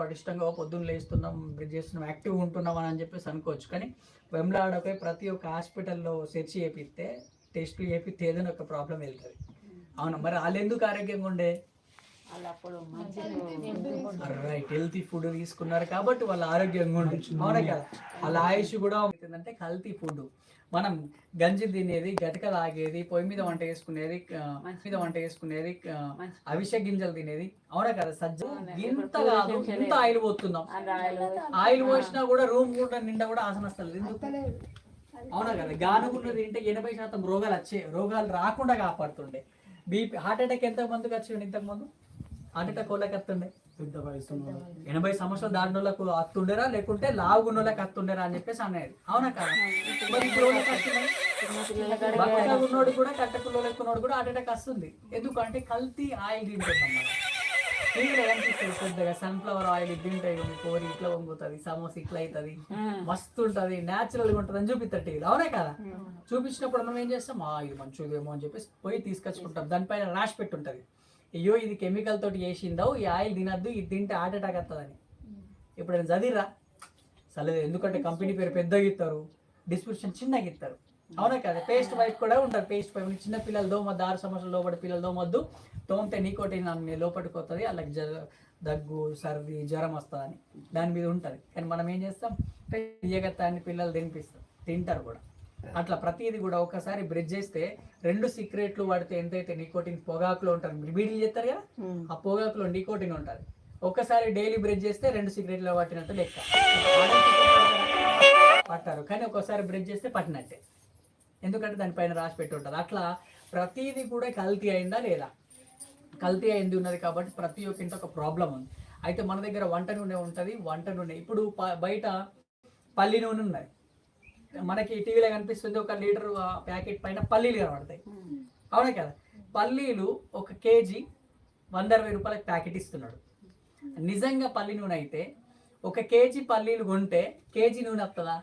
పటిష్టంగా పొద్దున్న లేస్తున్నాం బ్రిడ్జ్ చేస్తున్నాం యాక్టివ్ ఉంటున్నాం అని చెప్పేసి అనుకోవచ్చు. కానీ వెమ్లాడపై ప్రతి ఒక్క హాస్పిటల్లో సెర్చ్ చేపిస్తే టెస్ట్లు చేపిస్తే ఏదైనా ఒక ప్రాబ్లం వెళ్తుంది. అవునా? మరి వాళ్ళు ఎందుకు ఆరోగ్యంగా ఉండే? రైట్ హెల్తీ ఫుడ్ తీసుకున్నారు. కాబట్టి వాళ్ళ ఆరోగ్యంగా ఉండొచ్చు అవునా కదా? వాళ్ళ ఆయుష్ కూడా ఏంటంటే కల్తీ ఫుడ్ మనం గంజి తినేది గటక తాగేది పొయ్యి మీద వంట వేసుకునేది మీద వంట వేసుకునేది అవిసె గింజలు తినేది. అవునా కదా సజ్జ. ఇంత కాదు ఇంత ఆయిల్ పోతున్నాం ఆయిల్ పోసినా కూడా రూమ్ కూడా నిండా కూడా ఆసన వస్తలేదు. ఎందుకు? అవునా కదా? గానుగున్న తింటే ఎనభై శాతం రోగాలు వచ్చే రోగాలు రాకుండా కాపాడుతుండే. బీపీ హార్ట్ అటాక్ ఎంత మందికి వచ్చిండు ఇంతకు ముందు? హార్ట్ అటాక్ వాళ్ళకి వస్తుండే. పెద్ద వయసు ఎనభై సంవత్సరాలు దాటిన వాళ్ళకు అత్తుండేరా లేకుంటే లావుగున్న వాళ్ళకి అత్తుండేరా అని చెప్పేసి అనేది అవునా కదా? మరి ఇప్పుడు ఉన్నోడు కూడా కట్టకుల్లో ఉన్నోడు కూడా హార్ట్ అటాక్ వస్తుంది. ఎందుకంటే కల్తీ ఆయిల్ కనిపిస్తుంది పెద్దగా సన్ఫ్లవర్ ఆయిల్ ఇది తింటాయి కోరి ఇట్లా వంగుతుంది సమోసా ఇట్లా అవుతుంది మస్తు ఉంటది న్యాచురల్గా ఉంటుంది అని చూపిస్తారు టీవీలో అవునే కదా? చూపించినప్పుడు మనం ఏం చేస్తాం? ఆ ఇది మంచిదేమో అని చెప్పేసి పోయి తీసుకొచ్చుకుంటాం. దానిపైన రాసి పెట్టి ఉంటుంది అయ్యో ఇది కెమికల్ తోటి చేసిందో ఈ ఆయిల్ తినద్దు ఇది తింటే హార్ట్ అటాక్ వస్తుందని. ఇప్పుడు నేను చదివిరా చల్లదు ఎందుకంటే కంపెనీ పేరు పెద్దగా ఇస్తారు డిస్క్రిప్షన్ చిన్నగా ఇస్తారు. అవునా కదా? పేస్ట్ వైప్ కూడా ఉంటారు పేస్ట్ వైప్. చిన్న పిల్లలు దోమద్దు ఆరు సంవత్సరాల లోపల పిల్లలు దోమద్దు తోమితే నీకోటిన్ అన్ని లోపలికి వస్తుంది జ దగ్గు సర్ది జ్వరం వస్తుందని. దాని మీద ఉంటుంది. కానీ మనం ఏం చేస్తాం? తీయగత్తాన్ని పిల్లలు తినిపిస్తాం తింటారు కూడా. అట్లా ప్రతిదీ కూడా ఒకసారి బ్రిడ్జ్ చేస్తే రెండు సిగరెట్లు వాడితే ఎంతైతే నికోటిన్ పొగాకులో ఉంటుంది బీడీలు చేస్తారు కదా? ఆ పొగాకులో నికోటిన్ ఉంటుంది. ఒక్కసారి డైలీ బ్రిడ్జ్ చేస్తే రెండు సిగరెట్లు పట్టినట్టు లెక్క. పట్టారు. కానీ ఒక్కోసారి బ్రిడ్జ్ చేస్తే పట్టినట్టే. ఎందుకంటే దానిపైన రాసి పెట్టి ఉంటుంది. అట్లా ప్రతిదీ కూడా కల్తీ అయిందా లేదా? కల్తీ అయింది ఉన్నది కాబట్టి ప్రతి ఒక్క ఇంట్లో ఒక ప్రాబ్లం ఉంది. అయితే మన దగ్గర వంట నూనె ఉంటుంది వంట నూనె. ఇప్పుడు బయట పల్లి నూనె ఉన్నది. మనకి టీవీలో కనిపిస్తుంది ఒక లీటర్ ప్యాకెట్ పైన పల్లీలు కనబడతాయి. అవునా కదా? పల్లీలు ఒక కేజీ వంద అరవై రూపాయలకి ప్యాకెట్ ఇస్తున్నాడు. నిజంగా పల్లి నూనె అయితే ఒక కేజీ పల్లీలు కొంటే కేజీ నూనె వస్తుందా?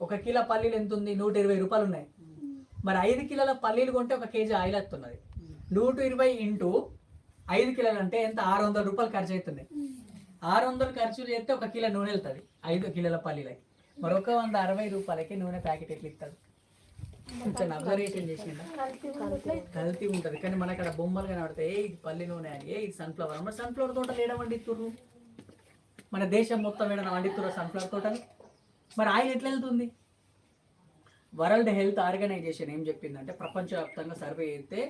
ఒక కిలో పల్లీలు ఎంత ఉంది? నూట ఇరవై రూపాయలు ఉన్నాయి. మరి ఐదు కిలోల పల్లీలు కొంటే ఒక కేజీ ఆయిల్ వస్తున్నది. నూట ఇరవై ఇంటూ ఐదు కిలోలు అంటే ఎంత? ఆరు వందల రూపాయలు ఖర్చు అవుతుంది ఆరు వందలు ఖర్చు చేస్తే ఒక కిలో నూనె వెళ్తుంది ఐదు కిలోల పల్లీలకి. మరొక వంద అరవై రూపాయలకి నూనె ప్యాకెట్ ఎట్లా ఇస్తారు? కొంచెం అబ్జర్వేషన్ చేసిందా? కల్తీ ఉంటుంది. కానీ మన అక్కడ బొమ్మలు కనబడతాయి. ఏ ఇది పల్లి నూనె అని. ఏ ఇది సన్ఫ్లవర్ మరి సన్ఫ్లవర్ తోటలు ఏడ వండితుర్రు? మన దేశం మొత్తం ఏడైనా వండితుర్రు సన్ఫ్లవర్ తోటలు? మరి ఆయిల్ ఎట్లా వెళ్తుంది? వరల్డ్ హెల్త్ ఆర్గనైజేషన్ ఏం చెప్పిందంటే ప్రపంచవ్యాప్తంగా సర్వే అయితే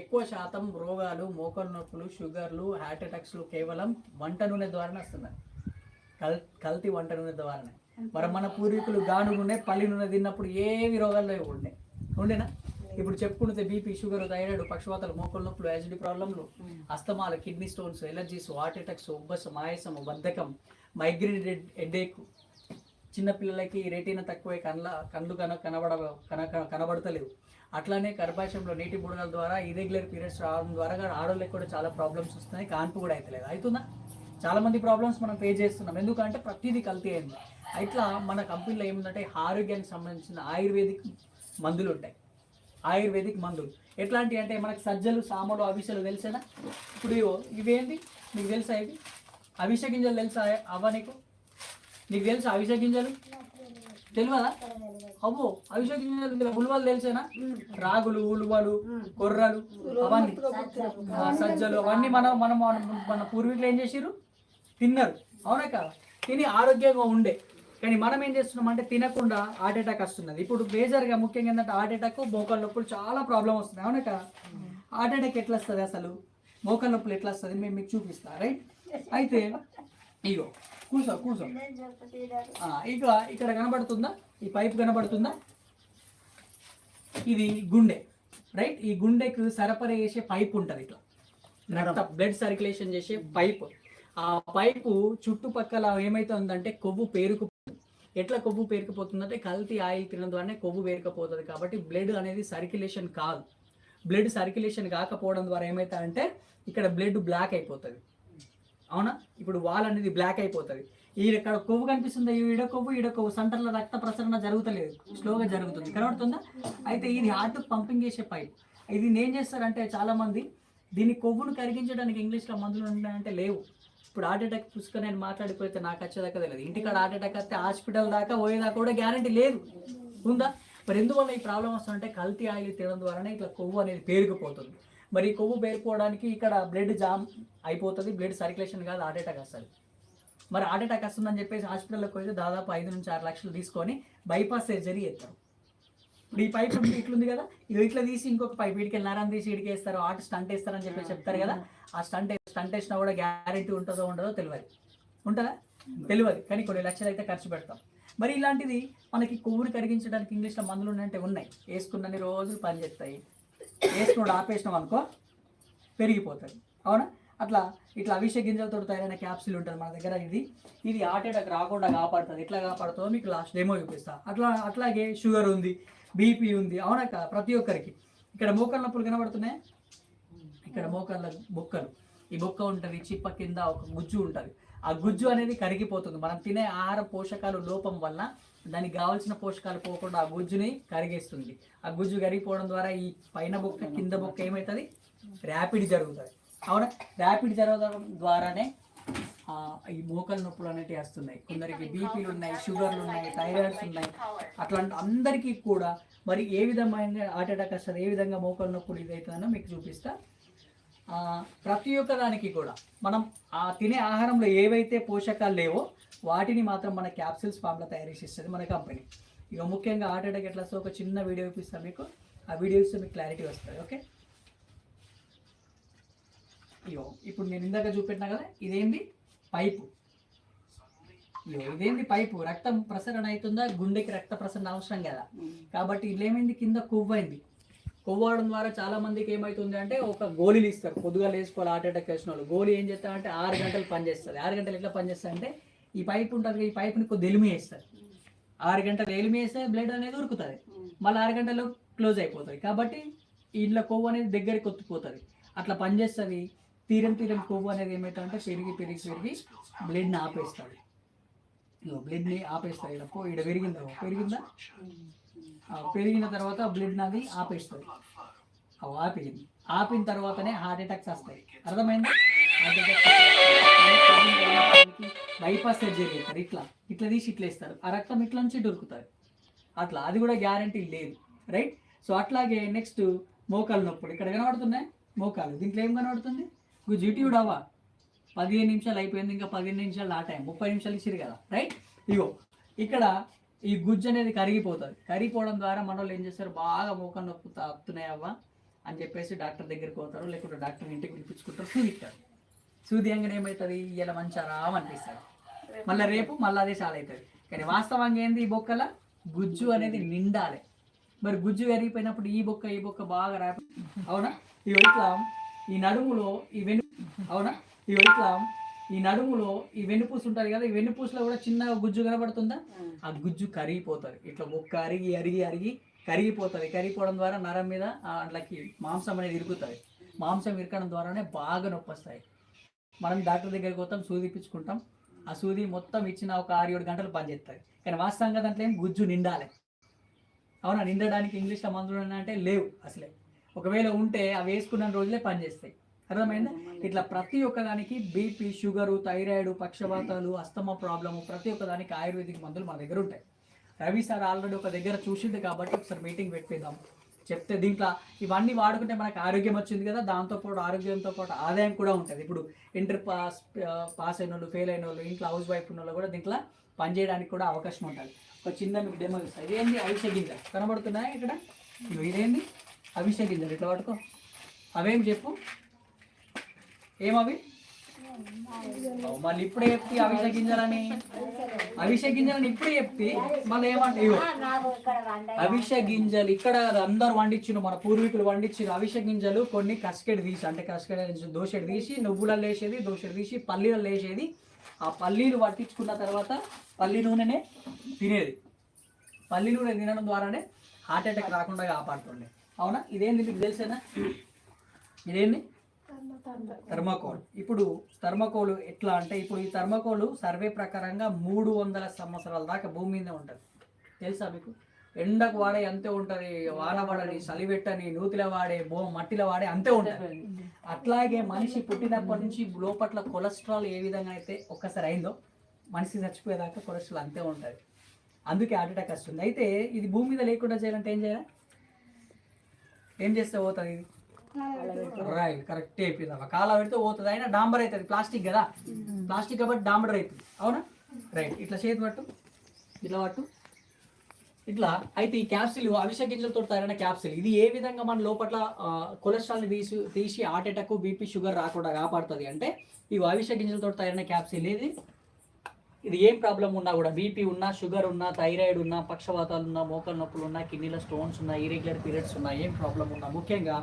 ఎక్కువ శాతం రోగాలు మోకాలు నొప్పులు షుగర్లు హార్ట్ అటాక్స్లు కేవలం వంట నూనె ద్వారానే వస్తున్నాయి. కల్ కల్తీ వంట నూనె ద్వారానే మరి మన పూర్వీకులు గాను నూనె పల్లి నూనె తిన్నప్పుడు ఏమి రోగాలు లేవు ఉండే. ఉండేనా? ఇప్పుడు చెప్పుకుంటే బీపీ షుగర్ థైరాయిడ్ పక్షవాతాలు మోకాలు నొప్పులు యాసిడ్ ప్రాబ్లంలు అస్తమాలు kidney stones allergies heart attacks ఉబ్బసం ఆయాసం బద్ధకం మైగ్రేన్ హెడేక్ చిన్నపిల్లలకి రెటీనా తక్కువే కళ్ళ కళ్ళు కన కనబడ కన కన- కనబడతలేవు. అట్లానే గర్భాశయంలో నీటి బుడగల ద్వారా ఇరెగ్యులర్ పీరియడ్స్ రావడం ద్వారా కూడా ఆడవాళ్ళకి కూడా చాలా ప్రాబ్లమ్స్ వస్తున్నాయి. కాన్పు కూడా అవుతలేదు అవుతుందా చాలామంది ప్రాబ్లమ్స్ మనం పే చేస్తున్నాం. ఎందుకంటే ప్రతిదీ కల్తీ అయింది. అట్లా మన కంపెనీలో ఏముందంటే ఆరోగ్యానికి సంబంధించిన ఆయుర్వేదిక్ మందులు ఉంటాయి ఆయుర్వేదిక్ మందులు. ఎట్లాంటివి అంటే మనకు సజ్జలు సామలు అవిసెలు తెలిసేనా? ఇప్పుడు ఇవో ఇవేంటి? నీకు తెలుసా ఇవి? అవిసె గింజలు తెలుసా అవ్వ నీకు? నీకు తెలుసా అవిసె గింజలు? తెలియదా? అబ్బో అవిసె గింజలు ఉలువలు తెలిసేనా? రాగులు ఉలువలు కొర్రలు అవన్నీ. సజ్జలు అవన్నీ మనం మనం మన- మన పూర్వీకులు ఏం చేసిర్రు? తిన్నారు. అవునా కదా? తిని ఆరోగ్యంగా ఉండే. కానీ మనం ఏం చేస్తున్నాం అంటే తినకుండా హార్ట్ అటాక్ వస్తున్నది. ఇప్పుడు మేజర్గా ముఖ్యంగా ఏంటంటే హార్ట్ అటాక్ మోకాళ్ళ నొప్పులు చాలా ప్రాబ్లం వస్తుంది అవునా కదా? హార్ట్ అటాక్ ఎట్లా వస్తుంది అసలు? మోకాళ్ళ నొప్పులు ఎట్లా వస్తుంది మేము మీకు చూపిస్తా. రైట్? అయితే ఇగో కూర్చో కూర్చో. ఇక ఇక్కడ కనబడుతుందా? ఈ పైప్ కనబడుతుందా? ఇది గుండె. రైట్? ఈ గుండెకు సరఫరా చేసే పైప్ ఉంటుంది ఇట్లా. రక్త బ్లడ్ సర్క్యులేషన్ చేసే పైప్. ఆ పైపు చుట్టుపక్కల ఏమైతుందంటే కొవ్వు పేరుకు ఎట్లా కొవ్వు పేరుకుపోతుందంటే కల్తీ ఆయిల్ తినడం ద్వారానే కొవ్వు పేరుకుపోతుంది కాబట్టి బ్లడ్ అనేది సర్క్యులేషన్ కాదు. బ్లడ్ సర్క్యులేషన్ కాకపోవడం ద్వారా ఏమవుతుందంటే ఇక్కడ బ్లడ్ బ్లాక్ అయిపోతుంది. అవునా? ఇప్పుడు వాల్ అనేది బ్లాక్ అయిపోతుంది. ఈ ఇక్కడ కొవ్వు కనిపిస్తుంది? ఈడ కొవ్వు ఈడ కొవ్వు. సెంటర్లో రక్త ప్రసరణ జరుగుతలేదు. స్లోగా జరుగుతుంది. కనబడుతుందా? అయితే ఇది హార్ట్ పంపింగ్ చేసే పైప్. ఇది ఏం చేస్తారంటే చాలామంది దీన్ని కొవ్వును కరిగించడానికి ఇంగ్లీష్లో మందులు ఉన్నాయంటే లేవు. ఇప్పుడు హార్ట్ అటాక్ చూసుకొని నేను మాట్లాడిపోతే నాకు వచ్చేదాకా తెలియదు. ఇంటికాడ హార్ట్ అటాక్ వస్తే హాస్పిటల్ దాకా పోయేదాకా కూడా గ్యారంటీ లేదు. ఉందా? మరి ఎందువల్ల ఈ ప్రాబ్లం వస్తుందంటే కల్తీ ఆయిల్ తినడం ద్వారానే ఇట్లా కొవ్వు అనేది పేరుకుపోతుంది. మరి ఈ కొవ్వు పేరుకోవడానికి ఇక్కడ బ్లడ్ జామ్ అయిపోతుంది బ్లడ్ సర్క్యులేషన్ కాదు హార్ట్ అటాక్ వస్తుంది. మరి హార్ట్ అటాక్ వస్తుందని చెప్పేసి హాస్పిటల్లోకి పోతే దాదాపు ఐదు నుంచి ఆరు లక్షలు తీసుకొని బైపాస్ సర్జరీ చేస్తారు. ఇప్పుడు ఈ పైప్ ఉంది ఇట్లుంది కదా? ఇది ఇట్లా తీసి ఇంకొక పైప్ వీడికి నరం తీసి ఇడికి వేస్తారు ఆట స్టంట్ వేస్తారని చెప్పి చెప్తారు కదా? ఆ స్టంట్ స్టంట్ వేసినా కూడా గ్యారెంటీ ఉంటుందో ఉండదో తెలియదు. ఉంటుందా? తెలియదు. కానీ కొన్ని లక్షలు అయితే ఖర్చు పెడతాం. మరి ఇలాంటిది మనకి కొవ్వుని కరిగించడానికి ఇంగ్లీష్లో మందులు ఉన్నాయంటే ఉన్నాయి. వేసుకున్నన్ని రోజులు పనిచేస్తాయి వేసుకున్నాడు ఆపేసినాం అనుకో పెరిగిపోతుంది అవునా? అట్లా ఇట్లా అభిషేక్ గింజలతో తయారైన క్యాప్సిల్ ఉంటుంది మన దగ్గర. ఇది ఇది ఆటేటకు రాకుండా కాపాడుతుంది. ఎట్లా కాపాడుతుందో మీకు లాస్ట్ డెమో చూపిస్తా. అట్లా అట్లాగే షుగర్ ఉంది బీపీ ఉంది. అవునా ప్రతి ఒక్కరికి. ఇక్కడ మోకాళ్ళ నొప్పులు కనబడుతున్నాయి? ఇక్కడ మోకాళ్ళ బొక్కలు ఈ బొక్క ఉంటుంది చిప్ప కింద ఒక గుజ్జు ఉంటుంది. ఆ గుజ్జు అనేది కరిగిపోతుంది. మనం తినే ఆహార పోషకాలు లోపం వల్ల దానికి కావాల్సిన పోషకాలు పోకుండా ఆ గుజ్జుని కరిగేస్తుంది. ఆ గుజ్జు కరిగిపోవడం ద్వారా ఈ పైన బొక్క కింద బొక్క ఏమవుతుంది ర్యాపిడ్ జరుగుతుంది. అవునా? ర్యాపిడ్ జరగడం ద్వారానే ఈ మోకల నొప్పులు అనేటివి వస్తున్నాయి. కొందరికి బీపీలు ఉన్నాయి షుగర్లు ఉన్నాయి థైరాయిడ్స్ ఉన్నాయి. అట్లాంటి అందరికీ కూడా మరి ఏ విధమైన హార్ట్ అటాక్ వస్తుంది ఏ విధంగా మోకల నొప్పులు ఇదవుతుందో మీకు చూపిస్తా. ప్రతి ఒక్క దానికి కూడా. మనం ఆ తినే ఆహారంలో ఏవైతే పోషకాలు లేవో వాటిని మాత్రం మన క్యాప్సిల్స్ ఫామ్లో తయారు చేసి ఇస్తుంది మన కంపెనీ. ఇక ముఖ్యంగా హార్ట్ అటాక్ ఎట్లా వస్తుందో ఒక చిన్న వీడియో చూపిస్తాను మీకు. ఆ వీడియో చూస్తే మీకు క్లారిటీ వస్తుంది ఓకే? ఇగో ఇప్పుడు నేను ఇందాక చూపెట్టినా కదా ఇదేంది? పైపు. ఇగో ఇదేంది పైపు? రక్తం ప్రసరణ అవుతుందా? గుండెకి రక్త ప్రసరణ అవసరం కదా. కాబట్టి ఇదేమైంది కింద కొవ్వు కొవ్వడం కొవ్వు ద్వారా చాలా మందికి ఏమవుతుంది అంటే ఒక గోళీలు ఇస్తారు పొద్దుగా వేసుకోవాలి హార్ట్ అటాక్ వేసిన వాళ్ళు గోళీ ఏం చేస్తారంటే ఆరు గంటలు పనిచేస్తుంది ఆరు గంటలు ఎట్లా పనిచేస్తుంది అంటే ఈ పైప్ ఉంటుంది కదా, ఈ పైప్ని కొద్ది ఎలిమి వేస్తారు ఆరు గంటలు ఎలిమి వేస్తే బ్లడ్ అనేది ఉరుకుతుంది. మళ్ళీ ఆరు గంటల్లో క్లోజ్ అయిపోతుంది. కాబట్టి ఇంట్లో కొవ్వు అనేది దగ్గరికి కొత్తిపోతుంది అట్లా పనిచేస్తుంది తీరం తీరం కొవ్వు అనేది ఏమవుతుందంటే పెరిగి పెరిగి పెరిగి బ్లడ్ని ఆపేస్తుంది. ఇగో బ్లడ్ని ఆపేస్తాయి ఇక్కడ పో ఇక్కడ పెరిగిందా? పెరిగిందా? ఆ, పెరిగిన తర్వాత బ్లడ్ నాది ఆపేస్తుంది అవి ఆపింది. ఆపిన తర్వాతనే హార్ట్ అటాక్స్ వస్తాయి. అర్థమైంది? హార్ట్ అటాక్స్ బైపాస్ సర్జరీ చేస్తారు ఇట్లా. ఇట్లా తీసి ఇట్లా ఇస్తారు ఆ రక్తం ఇట్లా నుంచి దొరుకుతారు. అట్లా. అది కూడా గ్యారంటీ లేదు. రైట్ సో అట్లాగే నెక్స్ట్ మోకాలు నొప్పులు. ఇక్కడ కనబడుతున్నాయి? మోకాలు. దీంట్లో ఏం కనబడుతుంది? జిటియుడు డావా పదిహేను నిమిషాలు అయిపోయింది ఇంకా పదిహేను నిమిషాలు ఆ టైం ముప్పై నిమిషాలు ఇచ్చిరు కదా రైట్ ఇగో ఇక్కడ ఈ గుజ్జు అనేది కరిగిపోతుంది. కరిగిపోవడం ద్వారా మన ఏం చేస్తారు? బాగా మోకం నొప్పి తాపుతున్నాయి అవ్వ అని చెప్పేసి డాక్టర్ దగ్గరికి పోతారు లేకుంటే డాక్టర్ ఇంటికి పిలిపించుకుంటారు సూదిస్తారు సూది అంగనే ఏమవుతుంది ఇలా మంచిగా అనిపిస్తారు మళ్ళీ రేపు మళ్ళీ అదే చాలా అవుతుంది. కానీ వాస్తవంగా ఏంది ఈ బొక్కల? గుజ్జు అనేది నిండాలి. మరి గుజ్జు కరిగిపోయినప్పుడు ఈ బొక్క ఈ బొక్క బాగా రా అవునా? ఈ ఇట్లా ఈ నడుములో ఈ వెను అవునా? ఇవి ఇట్లా ఈ నడుములో ఈ వెన్నుపూస ఉంటుంది కదా ఈ వెన్నుపూసలో కూడా చిన్న గుజ్జు కనబడుతుందా? ఆ గుజ్జు కరిగిపోతుంది. ఇట్లా ముక్క అరిగి అరిగి అరిగి కరిగిపోతుంది. కరిగిపోవడం ద్వారా నరం మీద అట్లకి మాంసం అనేది ఇరుకుతుంది. మాంసం ఇరకడం ద్వారానే బాగా నొప్పి వస్తాయి మనం డాక్టర్ దగ్గరికి పోతాం సూది ఇప్పించుకుంటాం. ఆ సూది మొత్తం ఇచ్చిన ఒక ఆరు ఏడు గంటలు పనిచేస్తుంది కానీ వాస్తవంగా దాంట్లో ఏం గుజ్జు నిండాలి. అవునా? నిండడానికి ఇంగ్లీష్లో మందులు అంటే లేవు అసలే. ఒకవేళ ఉంటే అవి వేసుకున్న రోజులే పనిచేస్తాయి అర్థమైందా? ఇట్లా ప్రతి ఒక్కదానికి బీపీ షుగరు థైరాయిడ్ పక్షవాతాలు అస్తమా ప్రాబ్లము ప్రతి ఒక్కదానికి ఆయుర్వేదిక్ మందులు మన దగ్గర ఉంటాయి. రవి సార్ ఆల్రెడీ ఒక దగ్గర చూసిండు కాబట్టి ఒకసారి మీటింగ్ పెట్టిద్దాం. చెప్తే దీంట్లో ఇవన్నీ వాడుకుంటే మనకు ఆరోగ్యం వచ్చింది కదా దాంతో పాటు ఆరోగ్యంతో పాటు ఆదాయం కూడా ఉంటుంది. ఇప్పుడు ఇంటర్ పాస్ పాస్ అయిన వాళ్ళు ఫెయిల్ అయిన వాళ్ళు ఇంట్లో హౌస్ వైఫ్ ఉన్న వాళ్ళు కూడా దీంట్లో పనిచేయడానికి కూడా అవకాశం ఉంటుంది. ఒక చిన్న మీకు డెమో ఇస్తాను ఇదేంది? అవిసె గింజ కనబడుతున్నాయా ఇక్కడ? ఇదేంది? అవిసె గింజలు. ఇట్లా పట్టుకో. అవేం చెప్పు? ఏమవి? మళ్ళీ ఇప్పుడే చెప్పి అవిసె గింజలని. అవిసె గింజలని ఇప్పుడే చెప్పి మళ్ళీ ఏమంటే ఇగో గింజలు ఇక్కడ అందరు వండించిన మన పూర్వీకులు వండించిన అవిసె గింజలు కొన్ని కస్కెడ్ తీసి అంటే కస్కెడ్ దోశడు తీసి నువ్వులలో వేసేది దోశడు తీసి పల్లీలలో వేసేది ఆ పల్లీలు పట్టించుకున్న తర్వాత పల్లి నూనెనే తినేది. పల్లి నూనె తినడం ద్వారానే హార్ట్ అటాక్ రాకుండా కాపాడుతుండే. అవునా? ఇదేంది మీకు తెలిసేనా? ఇదేంది? థర్మకోల్. ఇప్పుడు థర్మకోల్ ఎట్లా అంటే ఇప్పుడు ఈ థర్మకోల్ సర్వే ప్రకారంగా మూడు వందల సంవత్సరాల దాకా భూమి మీద ఉంటుంది. తెలుసా మీకు? ఎండకు వాడే అంతే ఉంటుంది వాన పడని చలివెట్టని నూతిలో వాడే బో మట్టిలో వాడే అంతే ఉంటుంది. అట్లాగే మనిషి పుట్టినప్పటి నుంచి లోపట్ల కొలెస్ట్రాల్ ఏ విధంగా అయితే ఒక్కసారి అయిందో మనిషి చచ్చిపోయేదాకా కొలెస్ట్రాల్ అంతే ఉంటుంది. అందుకే హార్ట్ అటాక్ వస్తుంది. అయితే ఇది భూమి మీద లేకుండా చేయాలంటే ఏం చేయాలి? ఏం చేస్తే పోతుంది ఇది? రైట్ కరెక్ట్ అయిపోయింది కాల పెడితే పోతుంది. అయినా డాంబర్ అవుతుంది. ప్లాస్టిక్ కదా. ప్లాస్టిక్ కాబట్టి డాంబర్ అవుతుంది. అవునా? రైట్ ఇట్లా చేతి పట్టు. ఇట్లా పట్టు. ఇట్లా. అయితే ఈ క్యాప్సిల్ అవిష గింజలతో తయారైన క్యాప్సిల్. ఇది ఏ విధంగా మన లోపల కొలెస్ట్రాల్ని తీసి తీసి హార్ట్ అటాక్ బీపీ షుగర్ రాకుండా కాపాడుతుంది? అంటే ఈ అవిష గింజలతో తయారైన క్యాప్సిల్ ఇది ఇది ఏం ప్రాబ్లం ఉన్నా కూడా బీపీ ఉన్నా షుగర్ ఉన్నా థైరాయిడ్ ఉన్నా పక్షవాతాలు ఉన్నా మోకాలు నొప్పులు ఉన్నా కిడ్నీలో స్టోన్స్ ఉన్నా ఇరెగ్యులర్ పీరియడ్స్ ఉన్నా ఏం ప్రాబ్లం ఉన్నా ముఖ్యంగా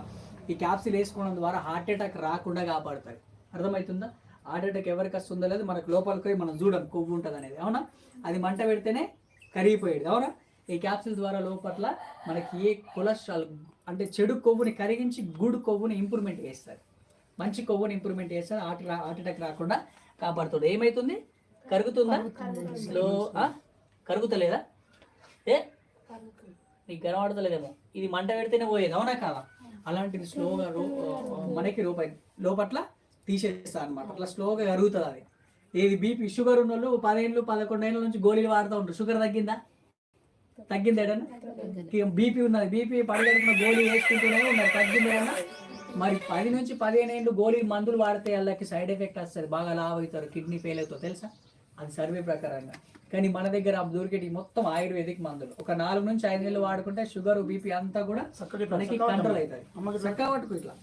ఈ క్యాప్సిల్ వేసుకోవడం ద్వారా హార్ట్ అటాక్ రాకుండా కాపాడుతుంది అర్థమవుతుందా? హార్ట్ అటాక్ ఎవరికి వస్తుందో లేదు మనకు లోపలికి మనం చూడం కొవ్వు ఉంటుంది అనేది అవునా? అది మంట పెడితేనే కరిగిపోయేది. అవునా? ఈ క్యాప్సిల్ ద్వారా లోపల మనకి ఏ కొలెస్ట్రాల్ అంటే చెడు కొవ్వుని కరిగించి గుడ్ కొవ్వుని ఇంప్రూవ్మెంట్ చేస్తారు. మంచి కొవ్వుని ఇంప్రూవ్మెంట్ చేస్తారు హార్ట్ హార్ట్ అటాక్ రాకుండా కాపాడుతుంది. ఏమవుతుంది కరుగుతుందా? స్లో కరుగుతలేదా? ఏ? నీకు కనబడతలేదేమో. ఇది మంట పెడితేనే పోయేది. అవునా కాదా? అలాంటిది స్లోగా రూ- మనకి రూపాయి లోపట్ల తీసేస్తా అనమాట అట్లా స్లోగా కరుగుతుంది అది. ఏది బీపీ షుగర్ ఉన్న వాళ్ళు పదేళ్ళు పదకొండు ఏళ్ళ నుంచి గోళీలు వాడుతూ ఉంటారు షుగర్ తగ్గిందా? తగ్గింది ఏడన్నా? బీపీ ఉన్నది. బీపీ పడగడుపున గోళీ వేసుకుంటూనే ఉన్నారు. తగ్గింది ఏడన్నా? మరి పది నుంచి పదిహేను ఏళ్ళు గోళీ మందులు వాడితే వాళ్ళకి సైడ్ ఎఫెక్ట్ వస్తుంది. బాగా లావ్ అవుతారు కిడ్నీ ఫెయిల్ అవుతారు. తెలుసా? అది సర్వే ప్రకారంగా. కానీ మన దగ్గర ఆ దొరికేటి మొత్తం ఆయుర్వేదిక్ మందులు. ఒక నాలుగు నుంచి ఐదు నెలలు వాడుకుంటే షుగర్ బీపీ అంతా కూడా మనకి కంట్రోల్ అవుతుంది. చక్కగా పట్టుకో ఇట్లా.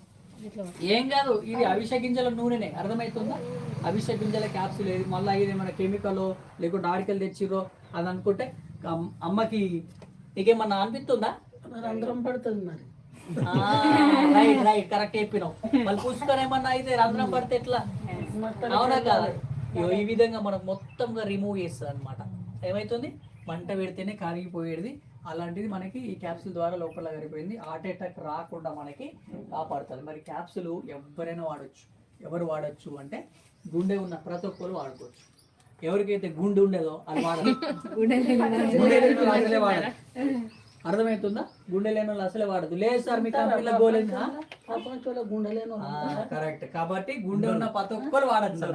ఏం కాదు ఇది అవిష గింజల నూనెనే. అర్థమవుతుందా అవిష గింజల క్యాప్సూల్ ఏది? మళ్ళీ ఇది మన కెమికల్ లేకుంటే ఆడికలు తెచ్చిరో అది అనుకుంటే అమ్- అమ్మకి నీకేమన్నా అనిపిస్తుందా? రంధ్రం పడుతుంది మరి. రైట్ రైట్ కరెక్ట్ చెప్పినావు. మళ్ళీ పుస్తకం ఏమన్నా అయితే రంధ్రం పడితే ఎట్లా? అవునా కాదా ఈ విధంగా మనం మొత్తంగా రిమూవ్ చేస్తుంది అనమాట ఏమవుతుంది మంట పెడితేనే కరిగిపోయేది. అలాంటిది మనకి ఈ క్యాప్సూల్ ద్వారా లోపల కరిగిపోయింది. హార్ట్ అటాక్ రాకుండా మనకి కాపాడుతుంది. మరి క్యాప్సూల్ ఎవరైనా వాడచ్చు. ఎవరు వాడచ్చు అంటే గుండె ఉన్న ప్రతి ఒక్కరు వాడుకోవచ్చు. ఎవరికైతే గుండె ఉండేదో అది గుండె అసలే వాడదు అర్థమవుతుందా గుండె లేని వాళ్ళు అసలే వాడదు లేదు సార్ మీ కంపెనీలో గోలేదు కరెక్ట్ కాబట్టి గుండె ఉన్న ప్రతి ఒక్కరు వాడచ్చు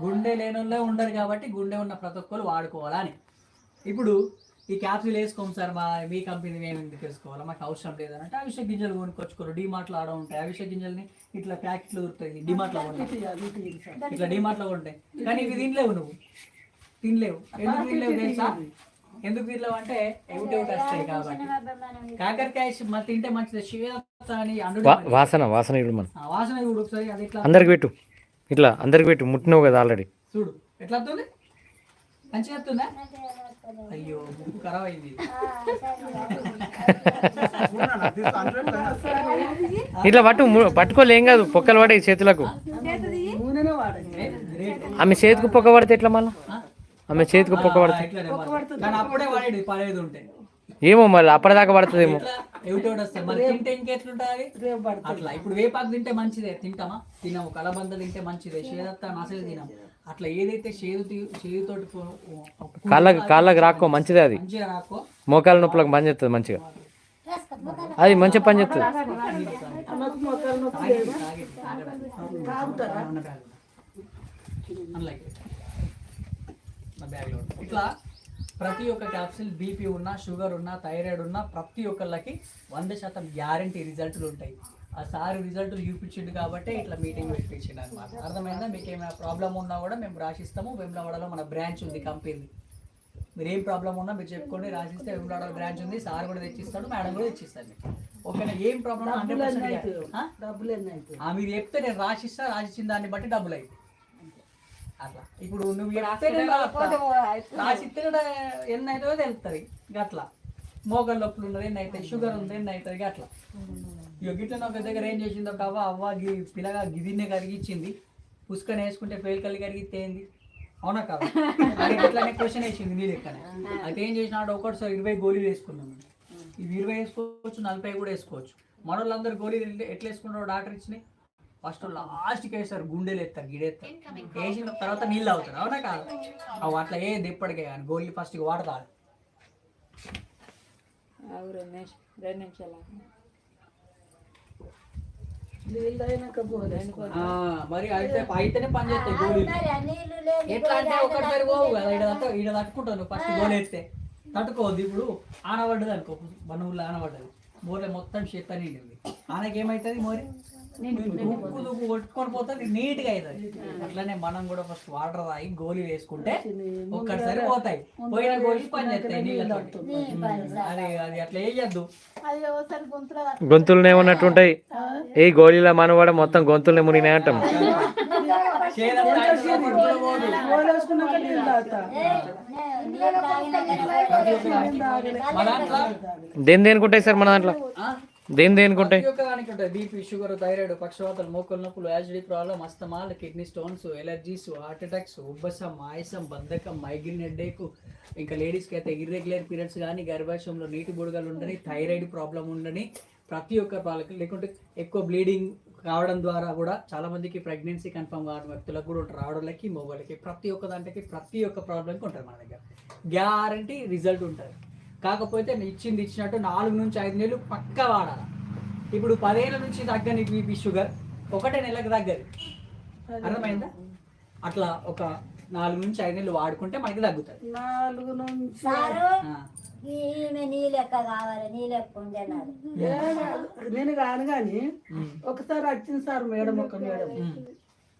గుండె లేని వాళ్ళే ఉండరు కాబట్టి గుండె ఉన్న ప్రతి ఒక్కరు వాడుకోవాలా అని. ఇప్పుడు ఈ క్యాప్సూల్ వేసుకోము సార్ మా మీ కంపెనీ మేము ఎందుకు వేసుకోవాలా? మాకు అవసరం లేదనంటే అవిష గింజలు కొనుక్కొచ్చుకోరు. డిమార్ట్లో ఆడ ఉంటాయి. అవిష గింజల్ని ఇట్లా ప్యాకెట్లు దొరుకుతాయి డిమార్ట్లో ఉంటాయి ఇట్లా డిమార్ట్లో ఉంటాయి కానీ ఇవి తినలేవు నువ్వు. తినలేవు. ఎందుకు తినలేవు తెలుసా? ఎందుకు తినలేవు అంటే ఒకటి ఒకటి వస్తాయి కాబట్టి. కాకరకాయ మ- తింటే మంచిది. శ్వేత అని అనుడు వా- వాసన వాసన ఇప్పుడు మనం ఆ వాసన ఒకసారి అది ఎట్లా? అందరికి పెట్టు. ఇట్లా అందరికి పెట్టు ముట్టినావు కదా ఆల్రెడీ చూడు ఎట్లా వస్తుంది? మంచిగా వస్తుందా? అయ్యో ముక్కు ఖరాబ్ అయింది. ఇట్లా పట్టు పట్టుకోలే కాదు పొక్కలు పడే చేతులకు. ఆమె చేతికి పొక్క పడితే ఎట్లా మళ్ళా? ఆమె చేతికి పొక్క పడితే. అప్పుడే వాడేది పడేది ఉంటే. ఏమో మళ్ళీ అప్పటిదాకా పడుతుందేమో. మరి అట్లా ఇప్పుడు వేపాకు తింటే మంచిదే తింటామా? తినము. కలబంద తింటే మంచిదే. తినము. అట్లా ఏదైతే కాళ్ళకి కాళ్ళకి రాక్కో మంచిదే. అది. రాకో మోకాల నొప్పులకు పని చేస్తుంది మంచిగా. అది మంచిగా పని చేస్తుంది. ఇట్లా ప్రతి ఒక్క క్యాప్సిల్ బీపీ ఉన్నా షుగర్ ఉన్నా థైరాయిడ్ ఉన్నా ప్రతి ఒక్కళ్ళకి వంద శాతం గ్యారంటీ రిజల్ట్లు ఉంటాయి. ఆ సార్ రిజల్ట్లు చూపించిండు కాబట్టి ఇట్లా మీటింగ్ పెట్టించిండు అనమాట అర్థమైందా? మీకు ఏమైనా ప్రాబ్లం ఉన్నా కూడా మేము రాసిస్తాము. వెమ్లవాడలో మన బ్రాంచ్ ఉంది కంపెనీ మీరు ఏం ప్రాబ్లం ఉన్నా మీరు చెప్పుకోండి. రాసిస్తే వెమ్లవాడలో బ్రాంచ్ ఉంది. సార్ కూడా తెచ్చిస్తాడు మేడం కూడా తెచ్చిస్తాడు. మీకు ఓకేనా? ఏం ప్రాబ్లం హండ్రెడ్? పర్సెంట్ మీరు చెప్తే నేను రాసిస్తా రాసిచ్చిన దాన్ని బట్టి డబ్బులు అవుతాయి. అట్లా. ఇప్పుడు నువ్వు. రాసిస్తే ఎన్ని అవుతుందో తెలుస్తుంది అట్లా. మోకాళ్ళ నొప్పులు ఉన్నది ఎన్ని అవుతాయి షుగర్ ఉంది ఎన్ని అవుతుంది అట్లా ఇక గిట్ల ఒక దగ్గర ఏం చేసిందో ఒక అవ్వ అవ్వ గి పిల్లగా గిదిన్నే కరిగిచ్చింది పుష్కని వేసుకుంటే పేలికల్లి కరిగితే ఏంది? అవునా కదా? ఇట్లానే క్వశ్చన్ వేసింది నీ లెక్కనే. అయితే ఏం చేసినాడు ఒకటి ఇరవై గోళీలు వేసుకున్నాం ఇవి ఇరవై వేసుకోవచ్చు నలభై కూడా వేసుకోవచ్చు. మన వాళ్ళందరూ గోళీలు ఎట్లా- ఎట్లా వేసుకుంటారో డాక్టర్ ఇచ్చినాయి? ఫస్ట్ లాస్ట్కి వేస్తారు గుండెలు ఎత్తారు గిడెత్తారు వేసిన తర్వాత నీళ్ళు అవుతారు అవునా కాదు? అవి అట్లా ఏ ఎప్పటికే కానీ గోళీ ఫస్ట్ రమేష్ రెండు నిమిషాలు. నీళ్ళు ఆ, మరి అయితే అయితేనే పని చేస్తాయి గోళీలు. ఎట్లా అంటే ఒకటిసారి పోవు కదా ఈడ తట్ట ఈడ తట్టుకుంటావు నువ్వు ఫస్ట్ గోల్ ఎత్తే. తట్టుకోవద్దు ఇప్పుడు ఆనబడ్డది అనుకో మన ఊళ్ళో ఆనబడ్డది. బోర్లే మొత్తం షేప్ అని నిండింది ఆనకి ఏమవుతుంది మోరి? దుప్పు కొట్టుకొని పోతుంది నీట్గా అవుతుంది. అట్లనే మనం కూడా ఫస్ట్ వాటర్ తాగి గోళీ వేసుకుంటే ఒక్కసారి పోతాయి పోయిన గోళీ పని చేస్తాయి నీళ్ళతో అది అది అట్లా వేయద్దు. గొంతులు ఏమన్నట్టు ఉంటాయి ఏ గోళీల మనవాడ మొత్తం గొంతుల్ని మునిగినాయి అంటాం. కూడా. పోలేసుకున్నాక నీళ్ళు తాగుతా. మన దాంట్లో? దేని దేనికి ఉంటాయి? దేనికి ఉంటాయి. బీపీ షుగర్ థైరాయిడ్ పక్షవాతాలు మోకలు నొప్పులు acidity problem అస్తమాలు kidney stones allergies heart attacks ఉబ్బసం ఆయాసం బంధకం మైగ్రేన్ హెడ్ఏక్ ఇంకా లేడీస్కి అయితే ఇర్రెగ్యులర్ పీరియడ్స్ కానీ గర్భాశయంలో నీటి బుడగలు ఉండని థైరాయిడ్ ప్రాబ్లం ఉండని ప్రతి ఒక్క వాళ్ళకి లేకుంటే ఎక్కువ బ్లీడింగ్ కావడం ద్వారా కూడా చాలా మందికి ప్రెగ్నెన్సీ కన్ఫర్మ్ కావడం వ్యక్తులకు కూడా ఉంటారు ఆడవాళ్ళకి మొగోళ్ళకి ప్రతి ఒక్క దాంట్లోకి ప్రతి ఒక్క ప్రాబ్లంకి ఉంటుంది మన దగ్గర. గ్యారంటీ రిజల్ట్ ఉంటుంది. కాకపోతే ఇచ్చింది ఇచ్చినట్టు నాలుగు నుంచి ఐదు నెలలు పక్కా వాడాలి ఇప్పుడు పదేళ్ళ నుంచి తగ్గని బీపీ షుగర్ ఒకటే నెలకు తగ్గది అర్థమైందా అట్లా ఒక నాలుగు నుంచి ఐదు నెలలు వాడుకుంటే మనకి తగ్గుతుంది నాలుగు నుంచి సారు ఆ. ఈమె నీ లెక్క కావాలి నీ లెక్క ఉండేనారు ఏ, నేను కాను కానీ. ఒకసారి వచ్చింది సార్ మేడం ఒక మేడం.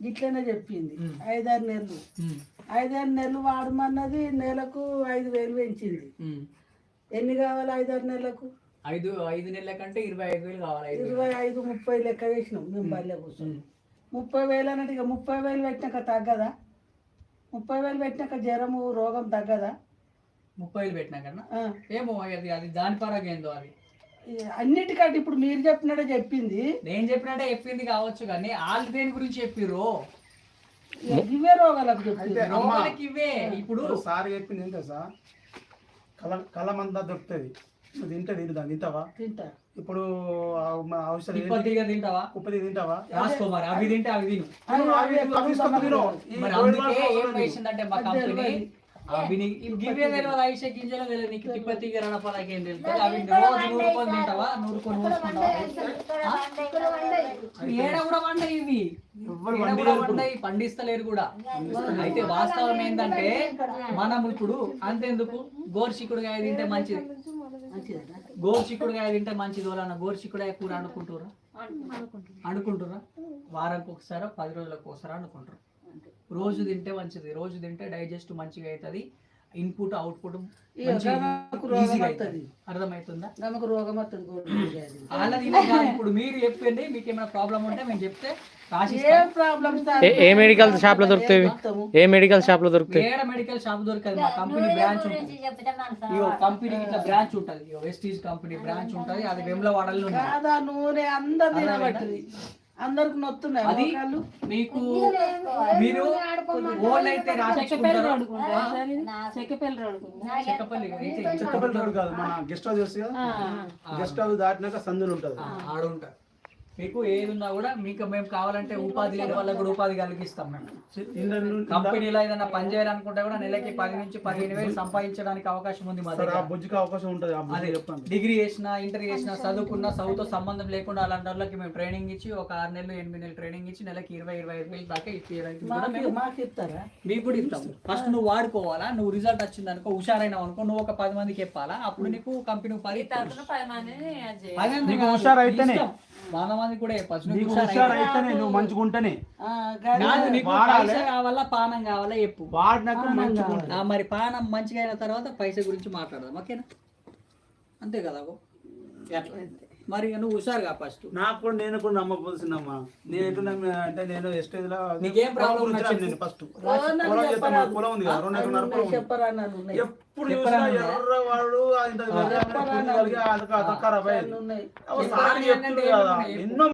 ఇట్లనే చెప్పింది. ఐదారు నెలలు. ఐదారు నెలలు వాడమన్నది నెలకు ఐదు వేలు పెంచింది. ఎన్ని కావాలి ఐదారు నెలలకు? ఐదు ఐదు నెలల కంటే ఇరవై ఐదు వేలు కావాలి ఐదు వేలు. ఇరవై ఐదు ముప్పై లెక్క వేసినాం మేము బల్లె కూర్చొని. ముప్పై వేలు అన్నట్టు ఇక ముప్పై వేలు పెట్టినాక తగ్గదా? ముప్పై వేలు పెట్టినాక జ్వరము రోగం తగ్గదా? ముప్పై వేలు పెట్టినా కన్నా? ఆ, ఏమో అది అది దాని పరంగా ఏందో అది. అన్నిటికంటే ఇప్పుడు మీరు చెప్పినట్టే చెప్పింది. నేను చెప్పినట్టే చెప్పింది కావచ్చు కానీ వాళ్ళు దేని గురించి చెప్పిర్రు? ఇవే రోగాలకు చెప్పింది. రోగాలకి ఇవే. ఇప్పుడు సార్ చెప్పింది ఏంటో సార్? కల కలమందా దొరుకుతుంది. నువ్వు తింటే తింటా తింటావా? తింటా. ఇప్పుడు ఏంటి? తిప్పతిగా తింటావా? ఉప్పది తింటావా? రాసుకో మరి అవి తింటే అవి తిను. అవి- తీసుకొని మరి అందుకే ఏం అవసరం మా కంపెనీ తెలియదు ఐషే గింజలు తెలియదు నీకు తిప్పతి గరణపలకి ఏం తెలుస్తుంది అవి రోజు నూరుకొని తింటావా? పోసుకుంటావా ఏడ కూడా ఇవి. పండిస్తలేరు కూడా. అయితే వాస్తవం ఏంటంటే మనం ఇప్పుడు అంతెందుకు? గోర్చిక్కుడుగాయ తింటే మంచిది. గోర్చిక్కుడుగాయ తింటే మంచిది వాళ్ళన్న గోర్చిక్కుడుగాయ కూర అనుకుంటురా అనుకుంటురా వారానికి ఒకసారి పది రోజులకు ఒకసారి అనుకుంటారు రోజు తింటే మంచిది రోజు తింటే డైజెస్ట్ మంచిగా అవుతుంది ఇన్పుట్ అవుట్పుట్ అర్థమవుతుందా రోగం వస్తుంది. ఇప్పుడు మీరు చెప్పండి మీకు ఏమైనా ప్రాబ్లం ఉంటే మేము చెప్తే రాసి ఏం ప్రాబ్లం సార్? ఏ- ఏ మెడికల్ షాప్లో దొరుకుతాయి? ఏ మెడికల్ షాప్లో దొరుకుతాయి? ఏడ మెడికల్ షాప్ దొరకదు మా కంపెనీ బ్రాంచ్ ఉంటుంది. ఇగో కంపెనీ ఇట్లా బ్రాంచ్ ఉంటుంది. ఇగో వెస్టీజ్ కంపెనీ బ్రాంచ్ ఉంటుంది అది వెమ్లవాడలో నూనె? అందరు అందరికి నొత్తున్నాయి అది మోకాళ్ళు. మీకు మీరు ఓన్ అయితే రాసిచ్చుకుంటారు చెక్కపల్లి రోడ్డుకుందా చెక్కపల్లి అయితే చెక్కపల్లి రోడ్ కాదు మన గెస్ట్ హౌస్ చేసి కదా? గెస్ట్ హౌస్ దాటినాక సందులు ఉంటుంది. ఆ, ఆడ ఉంటారు మీకు ఏది ఉన్నా కూడా మీకు మేము కావాలంటే ఉపాధి లేని వాళ్ళకి కూడా ఉపాధి కలిగిస్తాం మేము. కంపెనీలో ఏదైనా పని చేయాలనుకుంటే కూడా నెలకి పది నుంచి పదిహేను వేలు సంపాదించడానికి అవకాశం ఉంది మా దగ్గర. అవకాశం ఉంటుంది డిగ్రీ చేసిన ఇంటర్ చేసిన చదువుకున్న చదువుతో సంబంధం లేకుండా అలాంటి వాళ్ళకి మేము ట్రైనింగ్ ఇచ్చి ఒక ఆరు నెలలు ఎనిమిది నెలలు ట్రైనింగ్ ఇచ్చి నెలకి ఇరవై ఇరవై ఐదు వేలు దాకా ఇచ్చేయడానికి మాకు ఇస్తారా? మీకు కూడా ఇస్తాము ఫస్ట్ నువ్వు వాడుకోవాలా? నువ్వు రిజల్ట్ వచ్చింది అనుకో హుషారైనావు అనుకో నువ్వు ఒక పది మందికి చెప్పాలా? అప్పుడు నీకు కంపెనీ పది మంది మంది కూడా అయితేనే నువ్వు కావాలా పానం కావాలా చెప్పు. వాడినాక మరి పానం మంచిగా అయిన తర్వాత పైసా గురించి మాట్లాడదాం ఓకేనా? అంతే కదా. మరి నువ్వు హుషారుగా ఫస్ట్ నాకు కూడా నేను కూడా నమ్మకపోతున్నామ్మా నేను ఎటు నమ్మి అంటే నేను ఎస్టేజ్లో నీకేం ప్రాబ్లం నేను ఫస్ట్ పొలం ఉంది కదా రెండు ఎకరాల పొలం. చెప్పరా. ఎప్పుడు చూసినా? ఎర్రవాడు ఖరాబ్ అయ్యేది ఎన్నో